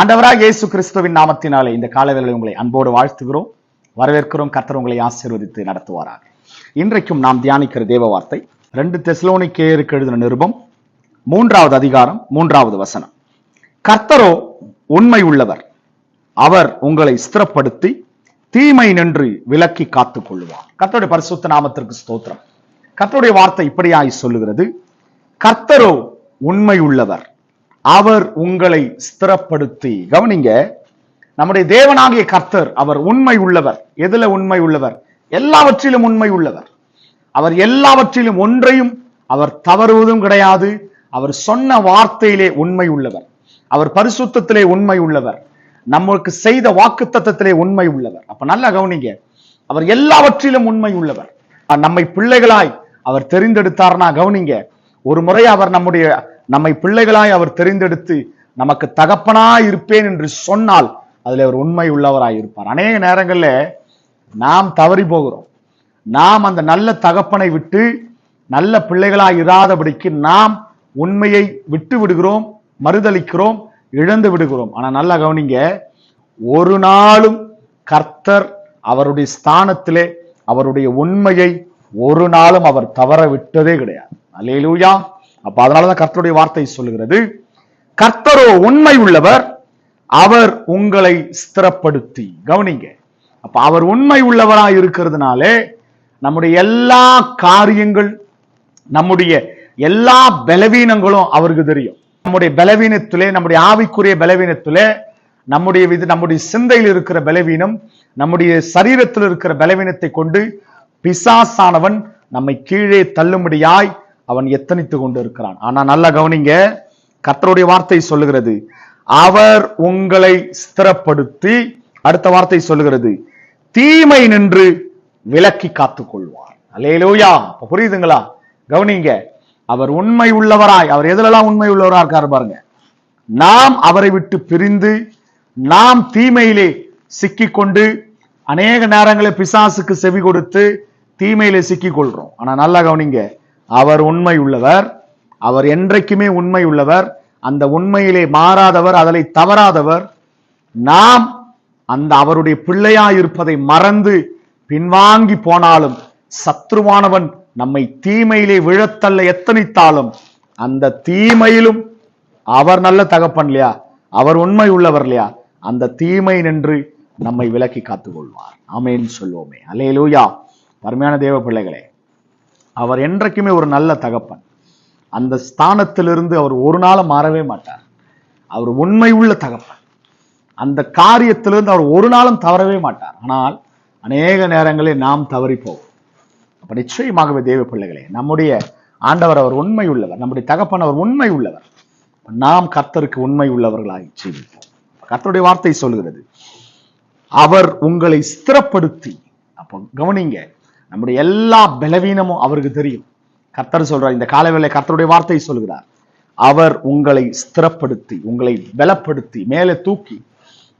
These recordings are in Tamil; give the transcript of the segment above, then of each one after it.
ஆண்டவராக இயேசு கிறிஸ்துவின் நாமத்தினாலே இந்த காலவேளை உங்களை அன்போடு வாழ்த்துகிறோம். வரவேற்கிறோம். கர்த்தர் உங்களை ஆசீர்வதித்து நடத்துவாராக. இன்றைக்கும் நாம் தியானிக்கிற தேவ வார்த்தை ரெண்டு தெசலோனிக்கேயருக்கு எழுதின நிருபம் மூன்றாவது அதிகாரம் மூன்றாவது வசனம். கர்த்தரோ உண்மை உள்ளவர். அவர் உங்களை ஸ்திரப்படுத்தி தீமை நின்று விலக்கி காத்துக் கொள்ளுவார் கர்த்தருடைய பரிசுத்த நாமத்திற்கு ஸ்தோத்திரம். கர்த்தருடைய வார்த்தை இப்படியாய் சொல்லுகிறது. கர்த்தரோ உண்மை உள்ளவர். அவர் உங்களை ஸ்திரப்படுத்தி. கவனிங்க நம்முடைய தேவனாகிய கர்த்தர் அவர் உண்மை உள்ளவர். எதுல உண்மை உள்ளவர்? எல்லாவற்றிலும் உண்மை உள்ளவர். அவர் எல்லாவற்றிலும் ஒன்றையும் அவர் தவறுவதும் கிடையாது. அவர் சொன்ன வார்த்தையிலே உண்மை உள்ளவர். அவர் பரிசுத்தத்திலே உண்மை உள்ளவர். நமக்கு செய்த வாக்குத்தத்தத்திலே உண்மை உள்ளவர். அப்ப நல்லா கவனிங்க அவர் எல்லாவற்றிலும் உண்மை உள்ளவர். நம்மை பிள்ளைகளாய் அவர் தெரிந்தெடுத்தார்னா கவனிங்க ஒரு முறை அவர் நம்முடைய நம்மை பிள்ளைகளாய் அவர் தெரிந்தெடுத்து நமக்கு தகப்பனாய் இருப்பேன் என்று சொன்னால் அதுல அவர் உண்மை உள்ளவராய் இருப்பார். அநேக நேரங்களில் நாம் தவறி போகிறோம். நாம் அந்த நல்ல தகப்பனை விட்டு நல்ல பிள்ளைகளாய் இராதபடிக்கு நாம் உண்மையை விட்டு விடுகிறோம் மறுதளிக்கிறோம் இழந்து விடுகிறோம். ஆனா நல்லா கவனிங்க ஒரு நாளும் கர்த்தர் அவருடைய ஸ்தானத்திலே அவருடைய உண்மையை ஒரு நாளும் அவர் தவற விட்டதே கிடையாது. அல்லேலூயா. அப்ப அதனாலதான் கர்த்தருடைய வார்த்தை சொல்லுகிறது. கர்த்தரோ உண்மை உள்ளவர் அவர் உங்களை ஸ்திரப்படுத்தி. கவனிங்க. அப்ப அவர் உண்மை உள்ளவராக இருக்கிறதுனாலே நம்முடைய எல்லா காரியங்கள் நம்முடைய எல்லா பலவீனங்களும் அவருக்கு தெரியும். நம்முடைய பலவீனத்திலே நம்முடைய ஆவிக்குரிய பலவீனத்திலே நம்முடைய வித நம்முடைய சிந்தையில் இருக்கிற பலவீனம் நம்முடைய சரீரத்தில் இருக்கிற பலவீனத்தை கொண்டு பிசாசானவன் நம்மை கீழே தள்ளும்படியாய் அவன் எத்தனித்து கொண்டு இருக்கிறான் ஆனா நல்லா கவனிங்க கர்த்தருடைய வார்த்தை சொல்லுகிறது. அவர் உங்களை ஸ்திரப்படுத்தி அடுத்த வார்த்தை சொல்லுகிறது தீமை நின்று விலக்கி காத்துக் கொள்வார் அலேலூயா புரியுதுங்களா? கவனிங்க அவர் உண்மை உள்ளவராய் அவர் எதுலெல்லாம் உண்மை உள்ளவராக இருக்காரு பாருங்க. நாம் அவரை விட்டு பிரிந்து நாம் தீமையிலே சிக்கிக்கொண்டு அநேக நேரங்களில் பிசாசுக்கு செவி கொடுத்து தீமையிலே சிக்கிக் கொள்றோம் ஆனா நல்லா கவனிங்க அவர் உண்மை உள்ளவர் அவர் என்றைக்குமே உண்மை உள்ளவர் அந்த உண்மையிலே மாறாதவர் அதனை தவறாதவர். நாம் அந்த அவருடைய பிள்ளையா இருப்பதை மறந்து பின்வாங்கி போனாலும் சத்ருவானவன் நம்மை தீமையிலே விழத்தல்ல எத்தனித்தாலும் அந்த தீமையிலும் அவர் நல்ல தகப்பன் இல்லையா? அவர் உண்மை உள்ளவர் இல்லையா? அந்த தீமை நின்று நம்மை விலக்கி காத்துக்கொள்வார். ஆமேன்னு சொல்லுவோமே அலேலூயா அருமையான தேவ பிள்ளைகளே அவர் என்றைக்குமே ஒரு நல்ல தகப்பன். அந்த ஸ்தானத்திலிருந்து அவர் ஒரு நாளும் மாறவே மாட்டார். அவர் உண்மை உள்ள தகப்பன். அந்த காரியத்திலிருந்து அவர் ஒரு நாளும் தவறவே மாட்டார். ஆனால் அநேக நேரங்களில் நாம் தவறிப்போவோம் அப்போ நிச்சயமாகவே தேவ பிள்ளைகளே நம்முடைய ஆண்டவர் அவர் உண்மை உள்ளவர். நம்முடைய தகப்பன் அவர் உண்மை உள்ளவர். நாம் கர்த்தருக்கு உண்மை உள்ளவர்களாய் ஜீவிப்போம். கர்த்தருடைய வார்த்தை சொல்கிறது அவர் உங்களை ஸ்திரப்படுத்தி அப்போ கவனிங்க நம்முடைய எல்லா பலவீனமும் அவருக்கு தெரியும். கர்த்தர் சொல்றார் இந்த காலவேளை கர்த்தருடைய வார்த்தை சொல்கிறார். அவர் உங்களை ஸ்திரப்படுத்தி உங்களை பலப்படுத்தி மேலே தூக்கி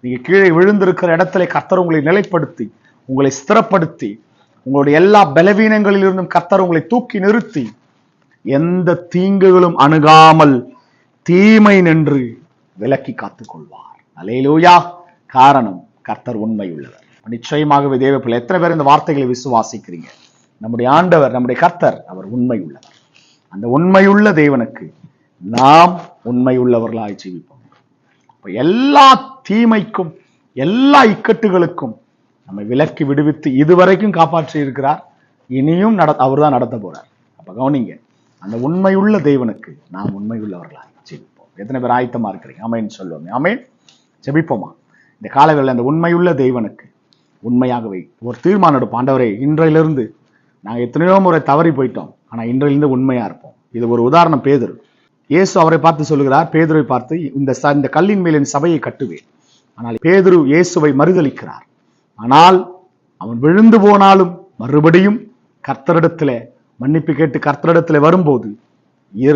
நீங்க கீழே விழுந்திருக்கிற இடத்துல கர்த்தர் உங்களை நிலைப்படுத்தி உங்களை ஸ்திரப்படுத்தி உங்களுடைய எல்லா பலவீனங்களிலிருந்தும் கர்த்தர் உங்களை தூக்கி நிறுத்தி எந்த தீங்குகளும் அணுகாமல் தீமை நின்று விலக்கி காத்துக் கொள்வார் அலையிலூயா. காரணம் கர்த்தர் உண்மை உள்ளவர் நிச்சயமாகவே தேவப்பிள்ளை எத்தனை பேர் இந்த வார்த்தைகளை விசுவாசிக்கிறீங்க? நம்முடைய ஆண்டவர் நம்முடைய கர்த்தர் அவர் உண்மை உள்ளவர் அந்த உண்மையுள்ள தேவனுக்கு நாம் உண்மை உள்ளவர்களாய் ஜீவிப்போம். அப்ப எல்லா தீமைக்கும் எல்லா இக்கட்டுகளுக்கும் நம்மை விலக்கி விடுவித்து இதுவரைக்கும் காப்பாற்றி இருக்கிறார். இனியும் நட அவர் தான் நடத்த போறார். அப்போ கவனிங்க அந்த உண்மையுள்ள தேவனுக்கு நாம் உண்மையுள்ளவர்களாய் ஜெபிப்போம் எத்தனை பேர் ஆயத்தமா இருக்கிறீங்க? அமைன்னு சொல்லுவோமே அமேன் ஜெபிப்போமா? இந்த காலங்களில் அந்த உண்மையுள்ள தேவனுக்கு உண்மையாகவே. ஒரு தீர்மானம் எடுப்போம் ஆண்டவரே இன்றையிலிருந்து நாங்கள் எத்தனையோ முறை தவறி போயிட்டோம். ஆனால் இன்றையிலிருந்து உண்மையா இருப்போம். இது ஒரு உதாரணம் பேதுரு. இயேசு அவரை பார்த்து சொல்லுகிறார் பேதுருவை பார்த்து இந்த ச- இந்த கல்லின் மேல் என் சபையை கட்டுவேன். ஆனால் பேதுரு இயேசுவை மறுதலிக்கிறார். ஆனால் அவன் விழுந்து போனாலும் மறுபடியும் கர்த்தரிடத்துல மன்னிப்பு கேட்டு கர்த்தரிடத்துல வரும்போது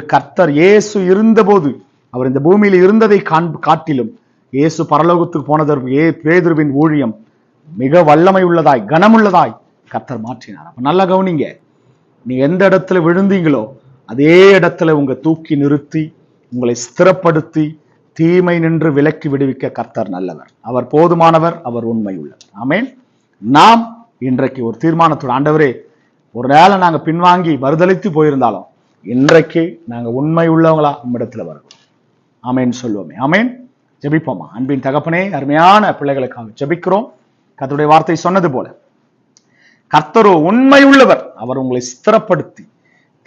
கர்த்தர் இயேசு இருந்தபோது அவர் இந்த பூமியில் இருந்ததை காட்டிலும் இயேசு பரலோகத்துக்கு போனதற்கு ஏ பேதுருவின் ஊழியம் மிக வல்லமை உள்ளதாய் கனமுள்ளதாய் கத்தர் மாற்றினார். அப்ப நல்லா கவனிங்க நீ எந்த இடத்துல விழுந்தீங்களோ அதே இடத்துல உங்க தூக்கி நிறுத்தி உங்களை ஸ்திரப்படுத்தி தீமை நின்று விலக்கி விடுவிக்க கர்த்தர் நல்லவர். அவர் போதுமானவர் அவர் உண்மை உள்ளவர் ஆமேன். நாம் இன்றைக்கு ஒரு தீர்மானத்தோட ஆண்டவரே ஒரு வேளை நாங்க பின்வாங்கி வருதளித்து போயிருந்தாலும் இன்றைக்கு நாங்கள் உண்மை உள்ளவங்களா நம்மிடத்துல வருகிறோம். ஆமேன்னு சொல்லுவோமே. ஆமேன். ஜெபிப்போமா? அன்பின் தகப்பனே அருமையான பிள்ளைகளுக்காக ஜெபிக்கிறோம். கத்துடைய வார்த்தை சொன்னது போல. கர்த்தரோ உண்மை உள்ளவர் அவர் உங்களை ஸ்திரப்படுத்தி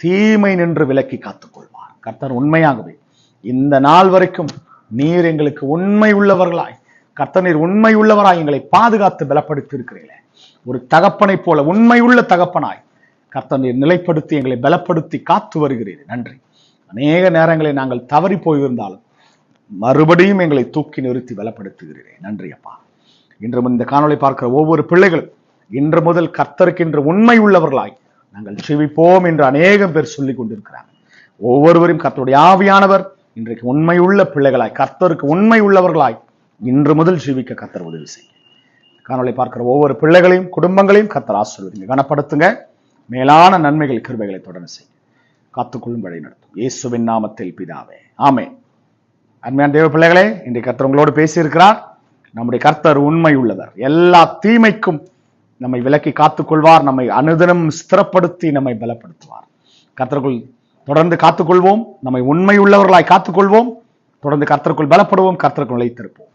தீமை நின்று விலக்கி காத்துக்கொள்வார். கர்த்தர் உண்மையாகவே இந்த நாள் வரைக்கும் நீர் எங்களுக்கு உண்மை உள்ளவர்களாய் கர்த்தர் நீர் உண்மை உள்ளவராய் எங்களை பாதுகாத்து பலப்படுத்தி இருக்கிறீர்களே ஒரு தகப்பனை போல உண்மை உள்ள தகப்பனாய் கர்த்தர் நீர் நிலைப்படுத்தி எங்களை பலப்படுத்தி காத்து வருகிறீர்கள் நன்றி. அநேக நேரங்களில் நாங்கள் தவறி போயிருந்தாலும் மறுபடியும் எங்களை தூக்கி நிறுத்தி பலப்படுத்துகிறீர்கள் நன்றி அப்பா இன்று இந்த காணொளி பார்க்கிற ஒவ்வொரு பிள்ளைகளும் இன்று முதல் கர்த்தருக்கென்று உண்மை உள்ளவர்களாய் நாங்கள் ஜீவிப்போம் என்று அநேகம் பேர் சொல்லிக் கொண்டிருக்கிறாங்க. ஒவ்வொருவரும் கர்த்தருடைய ஆவியானவர் இன்றைக்கு உண்மையுள்ள பிள்ளைகளாய் கர்த்தருக்கு உண்மை உள்ளவர்களாய் இன்று முதல் ஜீவிக்க கர்த்தர் உதவி செய்யும் காணொலி பார்க்கிற ஒவ்வொரு பிள்ளைகளையும் குடும்பங்களையும் கர்த்தர் ஆசிர்வதிங்க கனப்படுத்துங்க. மேலான நன்மைகள் கிருபைகளை தொடர்ந்து செய்யும் காத்துக்கொள்ளும் வழி நடத்தும். இயேசுவின் நாமத்தில் பிதாவே. ஆமே அன்மையான தேவ பிள்ளைகளே இன்றைக்கு கர்த்தர் உங்களோடு பேசியிருக்கிறார். நம்முடைய கர்த்தர் உண்மை உள்ளவர். எல்லா தீமைக்கும் நம்மை விலக்கி காத்துக்கொள்வார் நம்மை அனுதினம் ஸ்திரப்படுத்தி நம்மை பலப்படுத்துவார். கர்த்தருக்குள் தொடர்ந்து காத்துக்கொள்வோம் நம்மை உண்மை உள்ளவர்களாய் காத்துக்கொள்வோம் தொடர்ந்து கர்த்தருக்குள் பலப்படுவோம் கர்த்தருக்குள் நிலைத்திருப்போம்.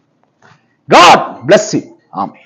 காட் பிளஸ் ஆமே